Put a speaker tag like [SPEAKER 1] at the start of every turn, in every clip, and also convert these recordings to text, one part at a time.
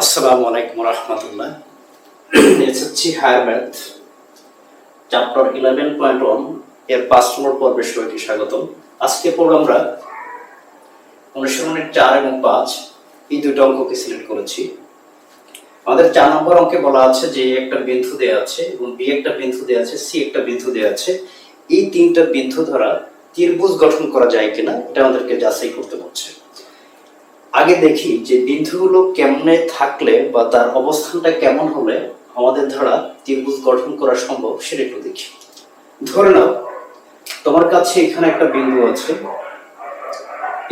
[SPEAKER 1] আসসালামু আলাইকুম রহমতুল্লাহ। SSC higher math chapter eleven point ওয়ানের পাঁচ নম্বর পর্বে সবাইকে স্বাগতম। আজকে পড়ব আমরা অনুশীলনের চার এবং পাঁচ, এই দুটো অঙ্ককে সিলেক্ট করেছি। আমাদের চার নম্বর অঙ্কে বলা আছে যে একটা বিন্দু দেওয়া আছে এবং বি একটা বিন্দু দেওয়া আছে সি একটা বিন্দু দেওয়া আছে। এই তিনটা বিন্দু দ্বারা ত্রিভুজ গঠন করা যায় কিনা, এটা আমাদেরকে যাচাই করতে বলছে। আগে দেখি যে বিন্দুগুলো কেমনে থাকলে বা তার অবস্থানটা কেমন হলে আমাদের দ্বারা ত্রিভুজ গঠন করা সম্ভব সেটা একটু দেখি। ধরে নাও, তোমার কাছে এখানে একটা বিন্দু আছে,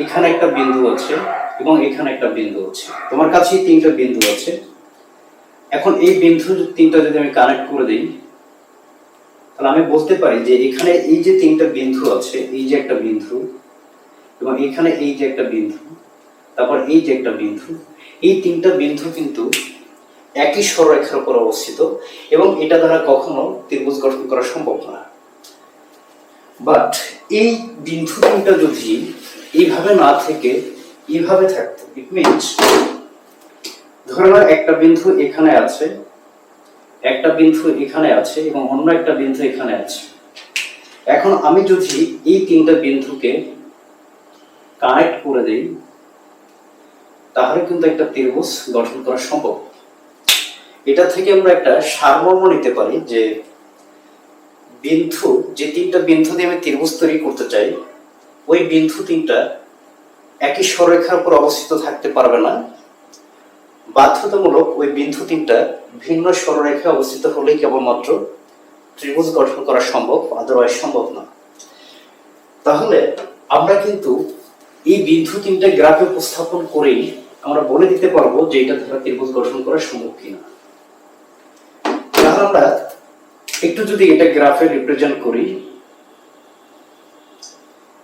[SPEAKER 1] এখানে একটা বিন্দু আছে এবং এখানে একটা বিন্দু আছে। তোমার কাছে তিনটা বিন্দু আছে। এখন এই বিন্দু তিনটা যদি আমি কানেক্ট করে দিই, তাহলে আমি বলতে পারি যে এখানে এই যে তিনটা বিন্দু আছে, এই যে একটা বিন্দু এবং এখানে এই যে একটা বিন্দু তারপর এই যে একটা বিন্দু, এই তিনটা বিন্দু কিন্তু একই সরলরেখার উপর অবস্থিত এবং এটা দ্বারা কখনো ত্রিভুজ গঠন করা সম্ভব না। বাট এই বিন্দু তিনটা যদি এইভাবে না থেকে এইভাবে থাকতো ইট মিনস ধরে নাও একটা বিন্দু এখানে আছে, একটা বিন্দু এখানে আছে এবং অন্য একটা বিন্দু এখানে আছে। এখন আমি যদি এই তিনটা বিন্দুকে কানেক্ট করে দিই তাহলে কিন্তু একটা ত্রিভুজ গঠন করা সম্ভব। এটা থেকে আমরা একটা সারমর্ম নিতে পারি যে বিন্দু, যে তিনটা বিন্দু দিয়ে আমি ত্রিভুজ তৈরি করতে চাই, ওই বিন্দু তিনটা একই সররেখার উপর অবস্থিত থাকতে পারবে না। বাধ্যতামূলক ওই বিন্দু তিনটা ভিন্ন সরলরেখায় অবস্থিত হলেই কেবলমাত্র ত্রিভুজ গঠন করা সম্ভব আদারওয়াইজ সম্ভব না। তাহলে আমরা কিন্তু এই বিন্দু তিনটা গ্রাফে উপস্থাপন করেই আমরা বলে দিতে পারব যে এটা দ্বারা ত্রিভুজ গঠন করা সম্ভব কিনা। তাহলে আমরা একটু যদি এটা গ্রাফে রিপ্রেজেন্ট করি,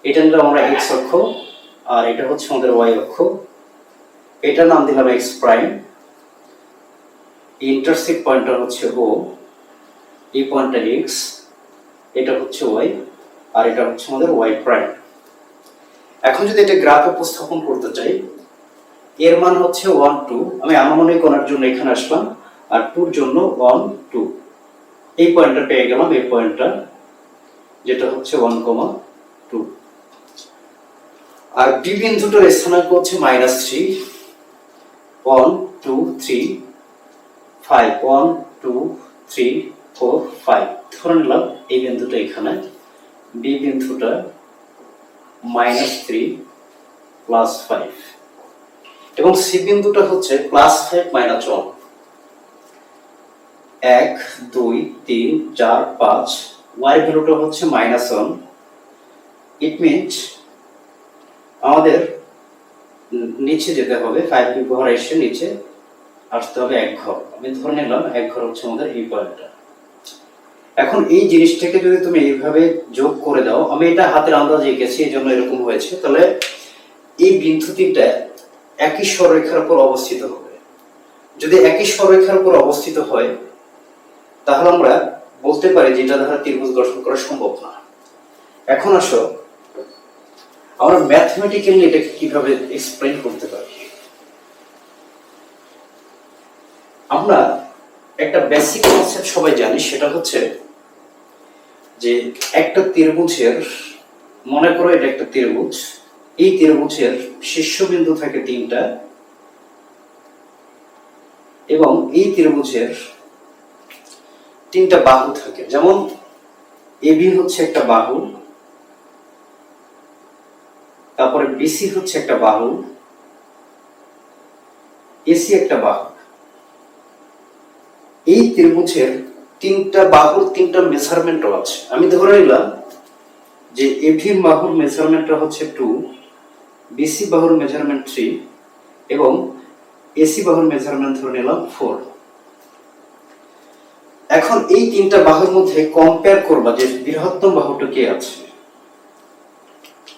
[SPEAKER 1] এটা নিলাম আমরা এক্স অক্ষ আর এটা হচ্ছে আমাদের ওয়াই অক্ষ। এটার নাম দিলাম এক্স প্রাইম ইন্টারসেক্ট পয়েন্টটা হচ্ছে ও এই পয়েন্টটা এক্স এটা হচ্ছে ওয়াই আর এটা হচ্ছে আমাদের ওয়াই প্রাইম এখন যদি এটা গ্রাফ উপস্থাপন করতে চাই এর মান হচ্ছে ওয়ান টু আমি আনুমানিক কোণের জন্য এখানে আসলাম। আর টুর জন্য ওয়ান টু এই পয়েন্টটা পেয়ে গেলাম, এই পয়েন্টটা, যেটা হচ্ছে ওয়ান কমা টু আর বি বিন্দুটার স্থানাঙ্ক হচ্ছে minus three one two three five one two three four five ধরে নিলাম, এই বিন্দুটা এখানে। বি বিন্দুটা মাইনাস থ্রি প্লাস ফাইভ এবং সি বিন্দুটা হচ্ছে প্লাস ফাইভ মাইনাস ওয়ান এক, দুই, তিন, চার, পাঁচ ওয়াই ভ্যালুটা হচ্ছে মাইনাস ওয়ান ইট মিনস আমাদের নিচে যেতে হবে ফাইভ ঘর এসে নিচে আসতে হবে এক ঘর। আমি ধরে নিলাম এক ঘর হচ্ছে আমাদের এই পয়েন্টটা এখন এই জিনিসটাকে যদি তুমি এইভাবে যোগ করে দাও, আমি এটা হাতের আন্দাজে এঁকেছি এই জন্য এরকম হয়েছে। তাহলে এই বিন্দু তিনটা একই সররেখার উপর অবস্থিত হবে। যদি একই সররেখার উপর অবস্থিত হয়, তাহলে আমরা বলতে পারি যে এটা দ্বারা ত্রিভুজ গঠন করা সম্ভব না। এখন আসো, আমরা ম্যাথমেটিক্যালি এটাকে কীভাবে এক্সপ্লেন করতে পারি? আমরা একটা বেসিক কনসেপ্ট সবাই জানি, সেটা হচ্ছে যে একটা ত্রিভুজের, মনে করো এটা একটা ত্রিভুজ এই ত্রিভুজের শীর্ষবিন্দু থাকে তিনটা। এবং এই ত্রিভুজের তিনটা বাহু থাকে। যেমন এবি হচ্ছে একটা বাহু, তারপরে বিসি হচ্ছে একটা বাহু এসি একটা বাহু। এই ত্রিভুজের তিনটা বাহুর তিনটা মেজারমেন্টও আছে। আমি ধরে নিলাম যে এভির বাহুর মেজারমেন্টটা হচ্ছে টু বিসি বাহুর মেজারমেন্ট থ্রি এবং এসি বাহুর মেজারমেন্ট ধরে নিলাম ফোর এখন এই তিনটা বাহুর মধ্যে কম্পেয়ার করবা যে বৃহত্তম বাহুটা কে আছে।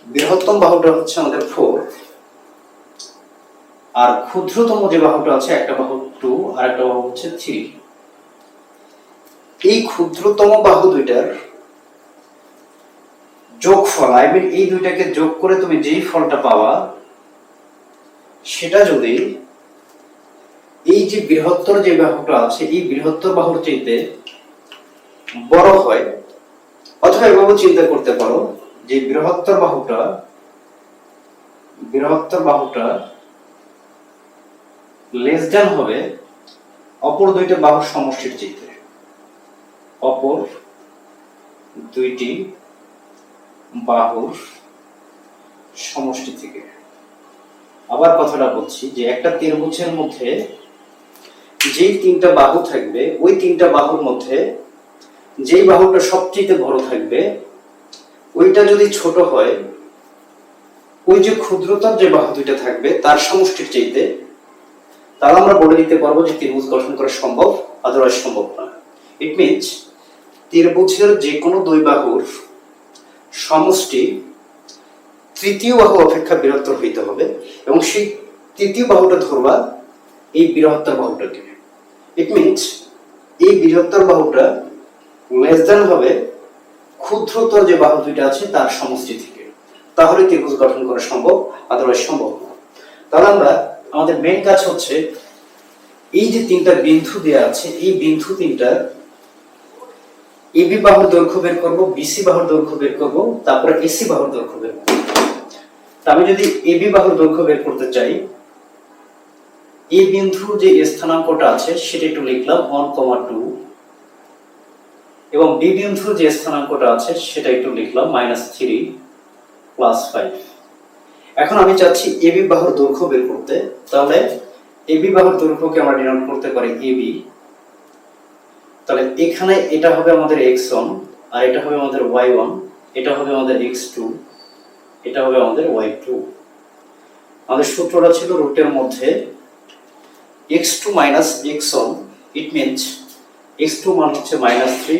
[SPEAKER 1] বৃহত্তম বাহুটা হচ্ছে আমাদের ফোর আর ক্ষুদ্রতম যে বাহুটা আছে, একটা বাহু টু আর একটা বাহু হচ্ছে থ্রি এই ক্ষুদ্রতম বাহু দুইটার যোগফল আই মিন এই দুইটাকে যোগ করে তুমি যেই ফলটা পাওয়া, সেটা যদি এই যে বৃহত্তর যে বাহুটা আছে, এই বৃহত্তর বাহুর চাইতে বড় হয়, অথবা এভাবে চিন্তা করতে পারো যে বৃহত্তর বাহুটা বৃহত্তর বাহুটা লেস দেন হবে অপর দুইটা বাহুর সমষ্টির চাইতে। অপর দুইটি বাহুর সমষ্টি থেকে। আবার কথাটা বলছি যে একটা ত্রিভুজের মধ্যে যেই তিনটা বাহু থাকবে, ওই তিনটা বাহুর মধ্যে যেই বাহুটা সবচেয়ে বড় থাকবে, ওইটা যদি ছোট হয়, ওই যে ক্ষুদ্রতর যে বাহু দুইটা থাকবে, তার সমষ্টির চাইতে, তাহলে আমরা বলে দিতে পারব যে ত্রিভুজ গঠন করা সম্ভব আদারওয়াইজ সম্ভব না। ইট মিনস ত্রিভুজের যে কোনো দুই বাহুর সমষ্টি তৃতীয় বাহু অপেক্ষা বৃহত্তর হইতে হবে এবং সেই তৃতীয় বাহুটা ধরবা এই বৃহত্তর বাহুটাকে। ইট মিনস এই বৃহত্তর বাহুটা লেস দেন হবে ক্ষুদ্রতর যে বাহু দুইটা আছে তার সমষ্টি থেকে। তাহলে ত্রিভুজ গঠন করা সম্ভব আদারওয়াইজ সম্ভব না। তাহলে আমরা, আমাদের মেন কাজ হচ্ছে এই যে তিনটা বিন্দু দেওয়া আছে, এই বিন্দু তিনটা এবি বাহুর দৈর্ঘ্য বের করব বিসি বাহুর দৈর্ঘ্য বের করব, তারপরে এসি বাহুর দৈর্ঘ্য বের করব। আমি যদি এবি বাহুর দৈর্ঘ্য বের করতে চাই এ বিন্দু যে স্থানাঙ্কটা আছে সেটা একটু লিখলাম ওয়ান কমা টু এবং বি বিন্দু যে স্থানাঙ্কটা আছে সেটা একটু লিখলাম মাইনাস থ্রি প্লাস ফাইভ এখন আমি চাচ্ছি এবি বাহুর দৈর্ঘ্য বের করতে, তাহলে এবি বাহুর দৈর্ঘ্যকে আমরা ডিনোট করতে পারি এবি তাহলে এখানে এটা হবে আমাদের এক্স ওয়ান আর এটা হবে আমাদের ওয়াই ওয়ান এটা হবে আমাদের এক্স টু এটা হবে আমাদের ওয়াই টু আমাদের সূত্রটা ছিল রুটের মধ্যে x two minus x one it means x two মান হচ্ছে মাইনাস থ্রি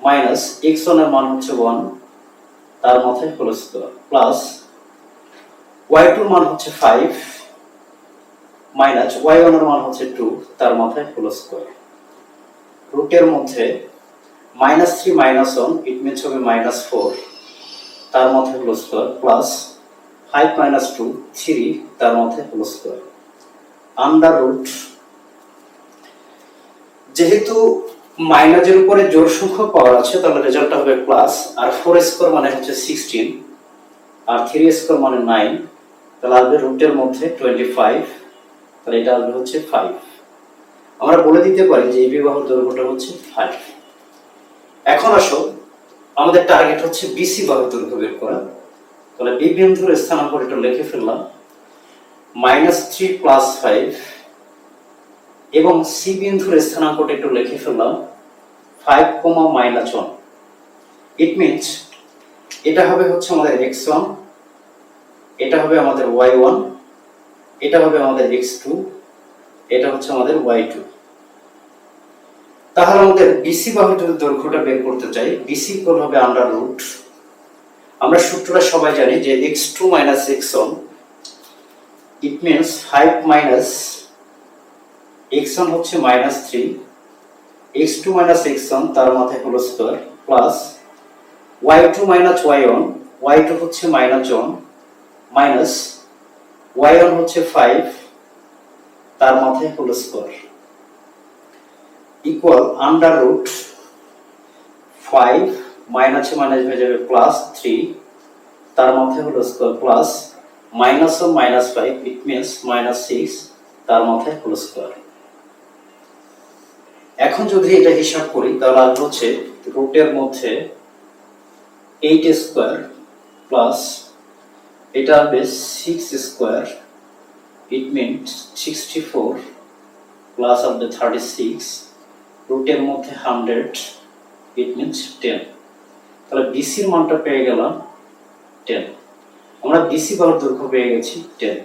[SPEAKER 1] মাইনাস এক্স ওয়ানের মান হচ্ছে ওয়ান তার মাথায় হলো প্লাস ওয়াই টুর মান হচ্ছে ফাইভ মাইনাস ওয়াই ওয়ানের মান হচ্ছে টু তার মাথায় হলো স্কোয়ার রুটের মধ্যে minus three minus one it means হবে মাইনাস ফোর তার মাথায় হলো square plus five minus two three তার মাথায় হলো স্কোয়ার আন্ডার রুট যেহেতু মাইনাসের উপরে জোর সংখ্যক পাওয়ার আছে, তাহলে রেজাল্টটা হবে প্লাস আর ফোর স্কোয়ার মানে হচ্ছে সিক্সটিন আর থ্রি স্কোয়ার মানে নাইন তাহলে আসবে রুটের মধ্যে টোয়েন্টি ফাইভ তাহলে এটা আসবে হচ্ছে ফাইভ আমরা বলে দিতে পারি যে এই বিবাহ দৈর্ঘ্যটা হচ্ছে ফাইভ এখন আসো, আমাদের টার্গেট হচ্ছে বিসি বাহু দৈর্ঘ্য বের করা। তাহলে বি বিন্দুর স্থানাঙ্ক এটা লিখে ফেললাম। মাইনাস থ্রি প্লাস ফাইভ এবং সি বিন্দুর স্থানাঙ্কটা একটু লিখে ফেললাম। Five comma minus one it means এটা হবে হচ্ছে আমাদের এক্স ওয়ান এটা হবে আমাদের ওয়াই ওয়ান এটা হবে আমাদের এক্স টু এটা হচ্ছে আমাদের ওয়াই টু তাহলে আমাদের বিসি যদি দৈর্ঘ্যটা বের করতে চাই। বিসি কোণ হবে আন্ডার রুট আমরা সূত্রটা সবাই জানি যে x two minus x one it means five minus x one হচ্ছে minus three x two minus x one তার মাথায় হলো square plus y two minus y one y two হচ্ছে minus one minus y one হচ্ছে five তার মাথায় হলো square. Equal under root five মাইনাসে মাইনাস হয়ে যাবে প্লাস থ্রি তার মাথায় হলো square plus minus one minus five it means minus six তার মাথায় হলো স্কোয়ার। এখন যদি এটা হিসাব করি, তাহলে আসবে হচ্ছে রুটের মধ্যে এইট স্কোয়ার প্লাস এটা হবে six square means sixty four plus আসবে থার্টি সিক্স রুটের মধ্যে হান্ড্রেড ইট মিনস টেন তাহলে বিসির মানটা পেয়ে গেলাম টেন আমরা বিসি বাহুর দৈর্ঘ্য পেয়ে গেছি টেন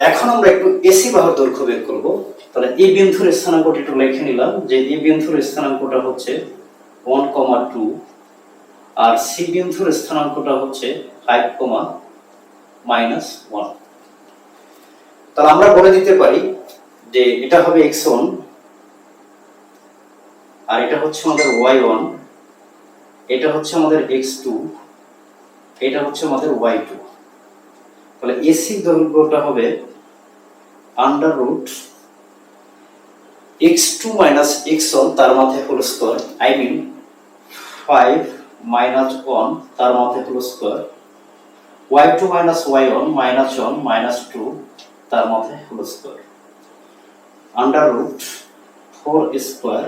[SPEAKER 1] এখন আমরা একটু এসি বাহুর দৈর্ঘ্য বের করব। তাহলে এই বিন্দুর স্থানাঙ্কটা একটু লিখে নিলাম যে এই বিন্দুর স্থানাঙ্কটা হচ্ছে ওয়ান কমা টু আর সি বিন্দুর স্থানাঙ্কটা হচ্ছে ফাইভ কমা মাইনাস ওয়ান তাহলে আমরা বলে দিতে পারি যে এটা হবে এক্স ওয়ান আর এটা হচ্ছে আমাদের ওয়াই ওয়ান এটা হচ্ছে আমাদের এক্স টু এটা হচ্ছে আমাদের ওয়াই টু তাহলে এসি দৈর্ঘ্যটা হবে under root x two minus x one তার মাথায় whole square I mean five minus one তার মাথায় whole square y two minus y one minus one minus two তার মাথায় whole square. Under root four square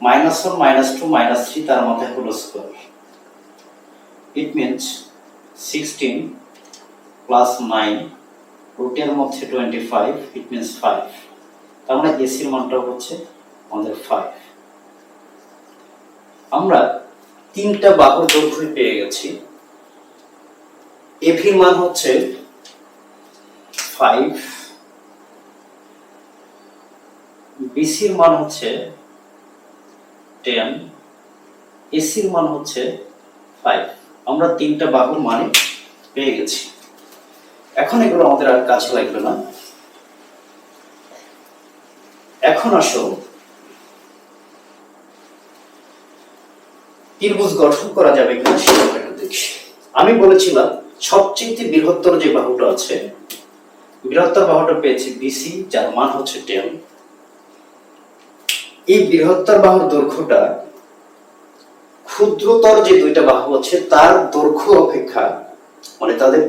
[SPEAKER 1] minus one minus two minus three তার মাথায় whole square. It means sixteen plus nine রুটের মধ্যে twenty five it means five তার মানে এসির মানটা হচ্ছে আমাদের ফাইভ আমরা তিনটা বাহুর দৈর্ঘ্য পেয়ে গেছি। এফির মান হচ্ছে ফাইভ বিসির মান হচ্ছে টেন এসির মান হচ্ছে ফাইভ আমরা তিনটা বাহুর মানে পেয়ে গেছি। এখন এগুলো আমাদের আর কাছে লাগবে না। এখন আসো। ত্রিভুজ গঠন করা যাবে কিনা সেটা দেখি। আমি বলেছিলাম, সবচেয়ে বৃহত্তর যে বাহুটা আছে বৃহত্তর বাহুটা পেয়েছি বিসি যার মান হচ্ছে টেন এই বৃহত্তর বাহুর দৈর্ঘ্যটা ক্ষুদ্রতর যে দুইটা বাহু আছে, তার দৈর্ঘ্য অপেক্ষা মানে তাদের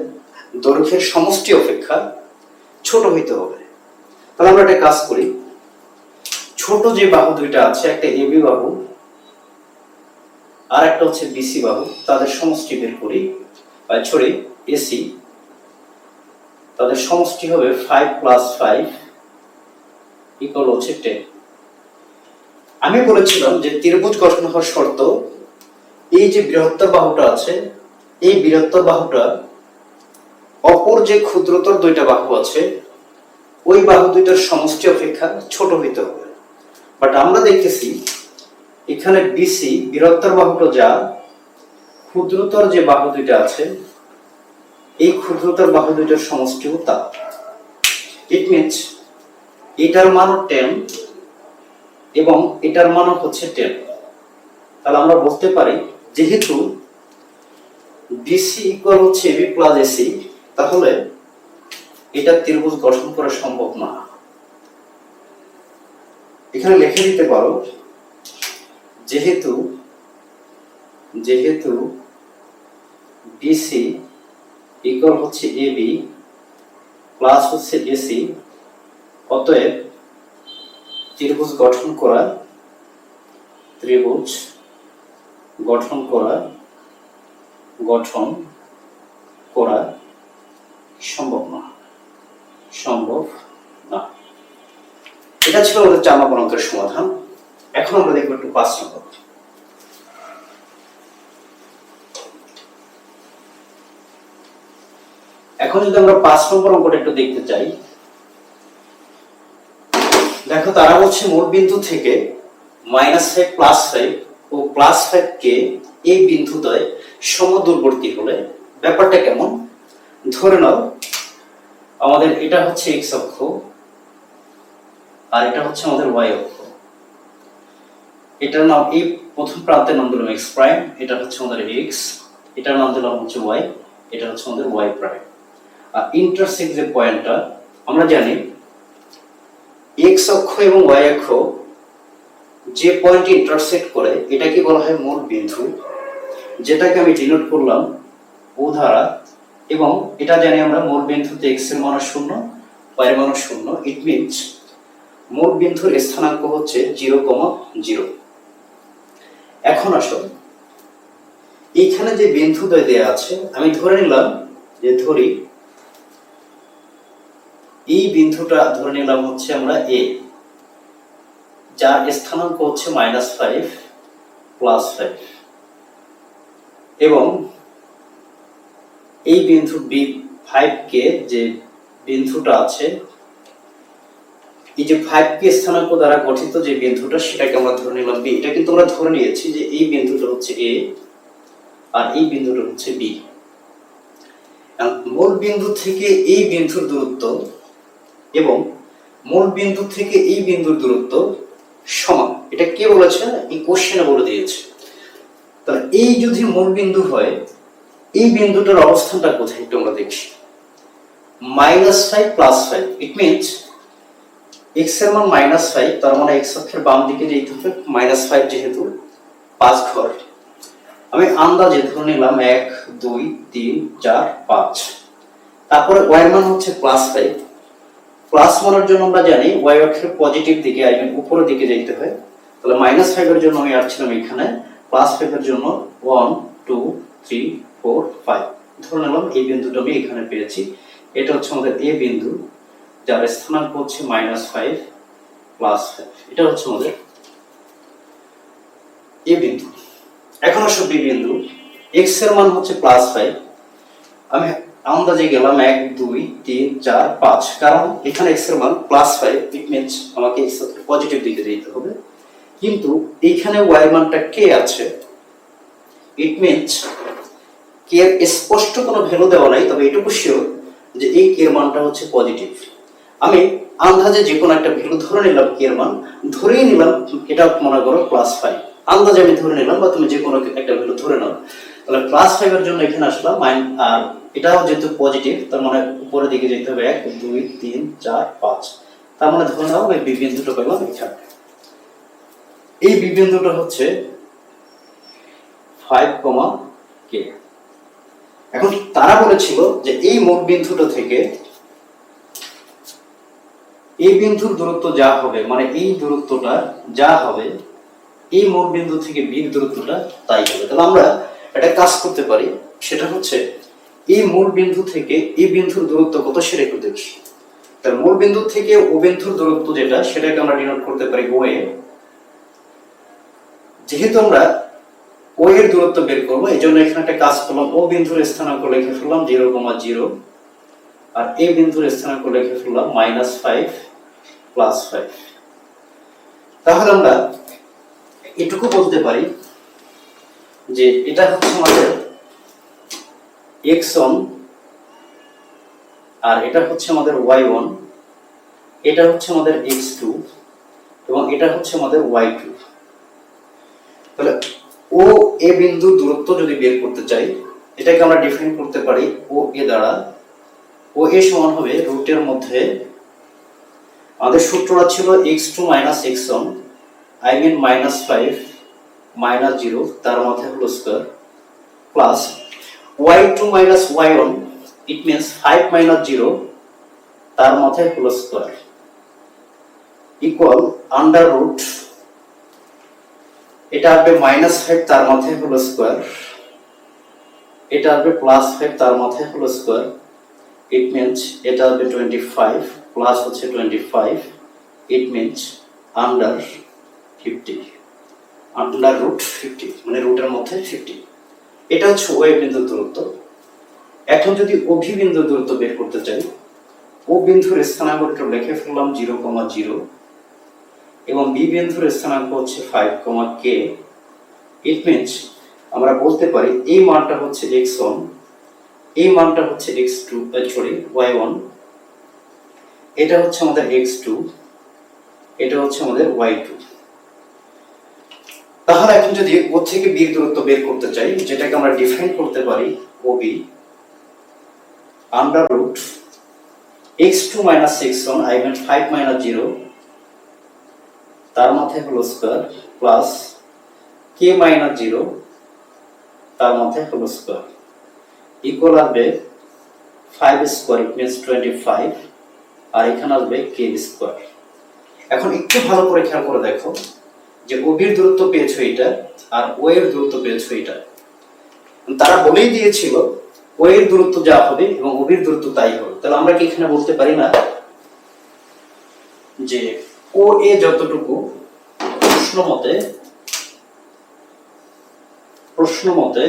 [SPEAKER 1] দৈর্ঘ্যের সমষ্টি অপেক্ষা ছোট হইতে হবে। তাহলে আমরা একটা কাজ করি। ছোট যে বাহু দুইটা আছে, একটা এবি বাহু আর একটা হচ্ছে বিসি বাহু, তাদের সমষ্টি বের করি, বা ছড়ি এসি তাদের সমষ্টি হবে ফাইভ প্লাস ফাইভ ইকুয়াল হচ্ছে টেন আমি বলেছিলাম যে ত্রিভুজ গঠন হওয়ার শর্ত, এই যে বৃহত্তর বাহুটা আছে, এই বৃহত্তর বাহুটা অপর যে ক্ষুদ্রতর দুইটা বাহু আছে, ওই বাহু দুইটার সমষ্টি অপেক্ষা ছোট হইতে হবে। বাট আমরা দেখতেছি এখানে বিসি বৃহত্তর বাহুটা যা ক্ষুদ্রতর যে বাহু দুইটা আছে এই ক্ষুদ্রতর বাহু দুইটার সমষ্টিও তা ইট মিনস এটার মানও টেন এবং এটার মানও হচ্ছে টেন তাহলে আমরা বলতে পারি, যেহেতু বিসি ইকুয়াল হচ্ছে এবি প্লাস এসি তাহলে এটা ত্রিভুজ গঠন করা সম্ভব না। এখানে লিখে দিতে পারো, যেহেতু যেহেতু বিসি ইকুয়াল হচ্ছে এ বি প্লাস হচ্ছে এসি অতএব ত্রিভুজ গঠন করা, ত্রিভুজ গঠন করা গঠন করা সম্ভব না সম্ভব না। এটা ছিল আমাদের চার নম্বর অঙ্কের সমাধান। এখন আমরা দেখব একটু পাঁচ নম্বর। এখন যদি আমরা পাঁচ নম্বর অঙ্কটা একটু দেখতে চাই, দেখো তারা বলছে মোট বিন্দু থেকে মাইনাস ফাইভ প্লাস ফাইভ ও প্লাস ফাইভ কে এই বিন্দুদ্বয় সমদূরবর্তী হলে ব্যাপারটা কেমন? ধরে নাও, আমাদের এটা হচ্ছে এক্স অক্ষ আর এটা হচ্ছে আমাদের ওয়াই অক্ষ। এটার নাম, এই প্রথম প্রান্তের নাম দিলাম এক্স প্রাইম এটা হচ্ছে আমাদের এক্স এটার নাম দিলাম হচ্ছে ওয়াই এটা হচ্ছে আমাদের ওয়াই প্রাইম ইন্টারসেক্ট যে পয়েন্টটা আমরা জানি এক্স অক্ষ এবং ওয়াই অক্ষ যে পয়েন্ট ইন্টারসেক্ট করে, এটাকে বলা হয় মূল বিন্দু, যেটাকে আমি ডিনোট করলাম ও দ্বারা এবং এটা জানি আমরা মূল বিন্দুতে এক্সের মান শূন্য ওয়াই এর মান শূন্য। ইট মিনস মূল বিন্দুর স্থানাঙ্ক হচ্ছে জিরো কমা জিরো এখন আসো। এইখানে যে বিন্দুদ্বয় দেয়া আছে, আমি ধরে নিলাম, যে ধরি এই বিন্দুটা ধরে নিলাম হচ্ছে আমরা এ যার স্থানাঙ্ক হচ্ছে মাইনাস ফাইভ প্লাস ফাইভ এবং এই বিন্দু বি ফাইভ কে যে বিন্দুটা আছে, এই যে ফাইভ কে স্থানাঙ্ক দ্বারা গঠিত যে বিন্দুটা, সেটাকে আমরা ধরে নিলাম বি এটা কিন্তু আমরা ধরে নিয়েছি যে এই বিন্দুটা হচ্ছে এ আর এই বিন্দুটা হচ্ছে বি মূল বিন্দু থেকে এই বিন্দুর দূরত্ব এবং মূল বিন্দু থেকে এই বিন্দুর দূরত্ব সমান। এটা কে বলেছে? এই কোশ্চেনে বলে দিয়েছে। তাহলে এই যদি মূল বিন্দু হয়, এই বিন্দুটার অবস্থানটা কোথায়? একটু আমরা দেখি। Minus five plus five it means এক্সের মান মাইনাস ফাইভ তার মানে এক্স অক্ষের বাম দিকে যেতে হবে মাইনাস ফাইভ যেহেতু পাঁচ ঘর। আমি আন্দাজে ধরে নিলাম এক, দুই, তিন, চার, পাঁচ। তারপরে ওয়াই মান হচ্ছে প্লাস ফাইভ প্লাস মানের জন্য আমরা জানি ওয়াই অক্ষের পজিটিভ দিকে আই উপরের দিকে যেতে হয়। তাহলে মাইনাস ফাইভের জন্য আমি আসছিলাম এখানে প্লাস ফাইভের জন্য one two three four five ধরে নিলাম এই বিন্দুটা আমি এখানে পেয়েছি। এটা হচ্ছে আমাদের এ বিন্দু, যার স্থানাঙ্ক হচ্ছে মাইনাস ফাইভ প্লাস ফাইভ এটা হচ্ছে আমাদের এ বিন্দু। এখন আসো বি বিন্দু। এক্সের মান হচ্ছে প্লাস ফাইভ আমি আন্দাজে গেলাম এক, দুই, তিন, চার, পাঁচ। কারণ এখানে এক্সের মান প্লাস ফাইভ ইট মিনস আমাকে পজিটিভ দিকে যেতে হবে। কিন্তু এইখানে ওয়াই মানটা কে আছে। ইট মিনস কে এর স্পষ্ট কোনো ভ্যালু দেওয়া নাই, তবে এটুকু শিওর যে এই কে এর মানটা হচ্ছে পজিটিভ আমি আন্দাজে যে কোনো একটা ভ্যালু ধরে নিলাম কে এর মান, ধরেই নিলাম এটা মনে করো প্লাস ফাইভ আন্দাজে আমি ধরে নিলাম বা তুমি যে কোনো একটা ভ্যালু ধরে নাও। তাহলে প্লাস ফাইভ এর জন্য এখানে আসলাম আর এটাও যেহেতু পজিটিভ তার মানে উপরের দিকে যেতে হবে এক, দুই, তিন, চার, পাঁচ। তার মানে ধরে নাও এই বি বিন্দুটা পেলাম এখানে। এই বি বিন্দুটা হচ্ছে ফাইভ কমা কে এখন তারা বলেছিল যে এই মোট বিন্দুটা থেকে এই বিন্দুর দূরত্ব যা হবে মানে এই দূরত্বটা যা হবে, এই মোট বিন্দু থেকে বির দূরত্বটা তাই হবে। তাহলে আমরা একটা কাজ করতে পারি, সেটা হচ্ছে এই মূল বিন্দু থেকে এই বিন্দুর দূরত্ব কত সেটা একটু দেখি। তার মূল বিন্দু থেকে ও বিন্দুর দূরত্ব যেটা, সেটাকে আমরা ডিনোট করতে পারি ও এ। যেহেতু আমরা ও এর দূরত্ব বের করব এই জন্য এখানে একটা কাজ করলাম, ও বিন্দুর স্থানাঙ্ক লিখে ফেললাম জিরো কমা জিরো, আর এ বিন্দুর স্থানাঙ্ক লিখে ফেললাম মাইনাস ফাইভ প্লাস ফাইভ। তাহলে আমরা এটুকু বলতে পারি যে এটা হচ্ছে আমাদের এক্স ওয়ান আর এটা হচ্ছে আমাদের ওয়াই ওয়ান এটা হচ্ছে আমাদের এক্স টু এবং এটা হচ্ছে আমাদের ওয়াই টু তাহলে ও এ বিন্দুর দূরত্ব যদি বের করতে চাই, এটাকে আমরা ডিফাইন করতে পারি ও এ দ্বারা। ও এ সমান হবে রুটের মধ্যে। আমাদের সূত্রটা ছিল x two minus x one I mean minus five minus zero তার মধ্যে হলো square plus y two minus y one it means five minus zero তার মধ্যে হলো স্কোয়ার ইকুয়াল আন্ডার রুট এটা আসবে মাইনাস ফাইভ তার মধ্যে হলো স্কোয়ার এটা আসবে প্লাস ফাইভ তার মধ্যে হলো স্কোয়ার ইট মিনস এটা আসবে টোয়েন্টি ফাইভ প্লাস হচ্ছে twenty five it means under fifty under root fifty মানে রুটের মধ্যে ফিফটি এটা হচ্ছে ওয়ে বিন্দুর দূরত্ব। এখন যদি অভি বিন্দুর দূরত্ব বের করতে চাই, ও বিন্দুর স্থানাঙ্কটা লিখে ফেললাম জিরো কমা জিরো এবং বি বিন্দুর স্থানাঙ্ক হচ্ছে five comma K. It means আমরা বলতে পারি এই মানটা হচ্ছে এক্স ওয়ান এই মানটা হচ্ছে x two sorry y one এটা হচ্ছে আমাদের এক্স টু এটা হচ্ছে আমাদের ওয়াই টু তাহলে এখন যদি ও থেকে বির দূরত্ব বের করতে চাই, যেটাকে আমরা ডিফাইন করতে পারি O B under root x two minus six one I mean five minus zero তার মধ্যে হলো square plus k minus zero তার মধ্যে হলো স্কোয়ার ইকুয়াল আসবে five square it means twenty five আর এখানে আসবে কে স্কোয়ার এখন একটু ভালো করে খেয়াল করে দেখো। যে ওবির দূরত্ব পেয়েছ এটা আর ও এর দূরত্ব পেয়েছ এটা। তারা বলেই দিয়েছিল ও এর দূরত্ব যা হবে এবং ওবির দূরত্ব তাই হবে। তাহলে আমরা কি এখানে বলতে পারি না যে ও, এ যতটুকু প্রশ্ন মতে প্রশ্ন মতে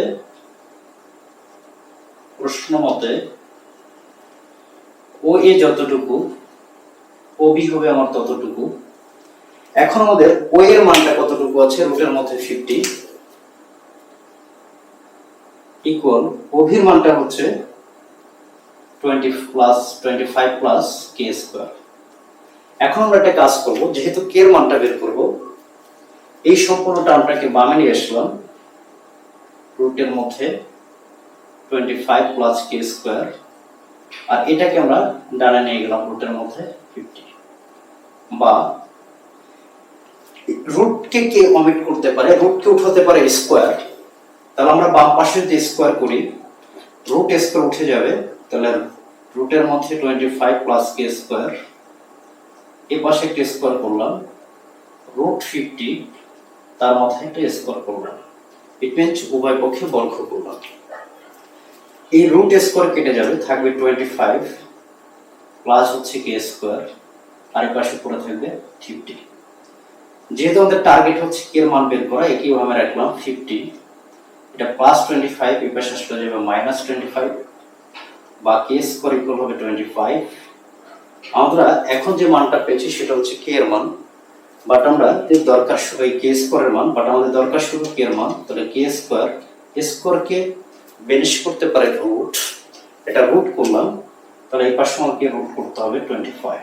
[SPEAKER 1] প্রশ্ন মতে ও, এ যতটুকু, ও বি হবে আমার ততটুকু। এখন আমাদের ও এর মানটা কতটুকু আছে? রুটের মধ্যে ফিফটি ইকুয়াল অভির মানটা হচ্ছে twenty plus twenty five plus k square এখন আমরা একটা কাজ করব, যেহেতু কে এর মানটা বের করব, এই সম্পূর্ণ টার্মটাকে বামে নিয়ে আসলাম। রুটের মধ্যে twenty five plus k square আর এটাকে আমরা ডানে নিয়ে গেলাম, রুটের মধ্যে ফিফটি বা রুটকে কে অমিট করতে পারে, রুটকে উঠাতে পারে স্কোয়ার তাহলে আমরা বাম পাশে যদি স্কোয়ার করি রুট স্কোয়ার উঠে যাবে, তাহলে রুটের মধ্যে twenty five plus k square এ পাশে একটা স্কোয়ার করলাম রুট ফিফটি তার মধ্যে একটা স্কোয়ার করলাম। ইট মিনস উভয় পক্ষে বর্গ করলাম। এই রুট স্কোয়ার কেটে যাবে, থাকবে টোয়েন্টি ফাইভ প্লাস হচ্ছে কে স্কোয়ার আর পাশে পড়ে থাকবে ফিফটি যেহেতু আমাদের টার্গেট হচ্ছে কে এর মান বের করা একইভাবে রাখলাম ফিফটি এটা প্লাস টোয়েন্টি ফাইভ এই পাশে আসলে যাবে মাইনাস টোয়েন্টি ফাইভ বা কে স্কোয়ার ইকুয়াল হবে টোয়েন্টি ফাইভ আমরা এখন যে মানটা পেয়েছি সেটা হচ্ছে কে এর মান। বাট আমরা এর দরকার এই কে স্কোয়ারের মান বাট আমাদের দরকার শুধু কে এর মান, তাহলে কে স্কোয়ার স্কোয়ারকে বেনিশ করতে পারে রুট এটা রুট করলাম, তাহলে এই পাশে আমাকে রুট করতে হবে টোয়েন্টি ফাইভ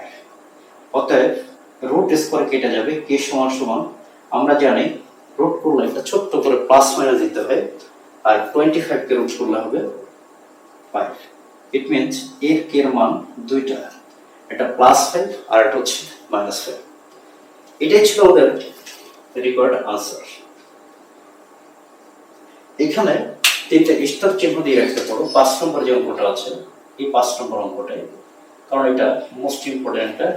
[SPEAKER 1] অতএব রুট স্কোয়ার কেটে যাবে কে সমান সমান, আমরা জানি রুট করলে একটা ছোট্ট করে প্লাস মাইনাস দিতে হয়, আর টোয়েন্টি ফাইভকে রুট করলে হবে ফাইভ ইট মিনস এর কে এর মান দুইটা। এটা প্লাস ফাইভ আর এটা হচ্ছে মাইনাস ফাইভ এটাই ছিল ওদের রিকোয়ার্ড আনসার এখানে তিনটা স্টার চিহ্ন দিয়ে রাখতে পারো। পাঁচ নম্বর যে অঙ্কটা আছে, এই পাঁচ নম্বর অঙ্কটাই, কারণ এটা মোস্ট ইম্পর্টেন্ট একটা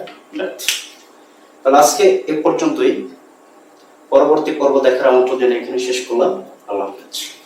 [SPEAKER 1] তাহলে আজকে এ পর্যন্তই। পরবর্তী পর্ব দেখার আমন্ত্রণ জানিয়ে এখানে শেষ করলাম। আল্লাহ হাফেজ।